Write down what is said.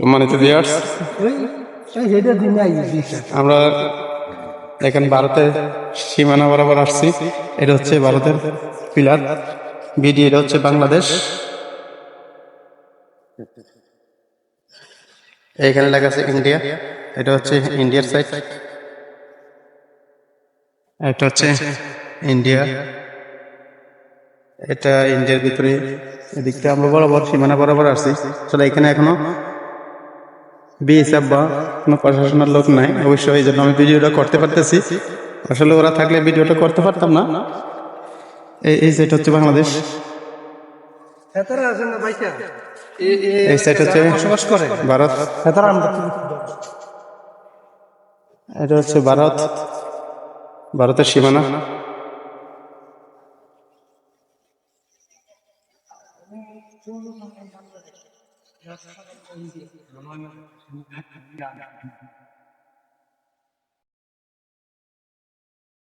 সম্মানিত ভিউয়ার্স আমরা এখন ভারতের সীমানা বরাবর আসছি। এটা হচ্ছে ভারতের পিলার বিডি এটা হচ্ছে বাংলাদেশ। এখানে লেখা আছে ইন্ডিয়া এটা হচ্ছে ইন্ডিয়ার সাইড এটা হচ্ছে ইন্ডিয়া এটা ইন্ডিয়ার ভিতরে, এদিকটা আমরা বরাবর, সীমানা বরাবর আসছি। আসলে এখানে এখনও বিএসএফ বা কোনো প্রশাসনের লোক নাই। অবশ্যই এই জন্য আমি ভিডিওটা করতে পারতেছি। আসলে ওরা থাকলে ভিডিওটা করতে পারতাম না। এই এই সাইড হচ্ছে বাংলাদেশ। এই সাইড হচ্ছে ভারত। এটা হচ্ছে ভারত। ভারতের সীমানা। Gracias.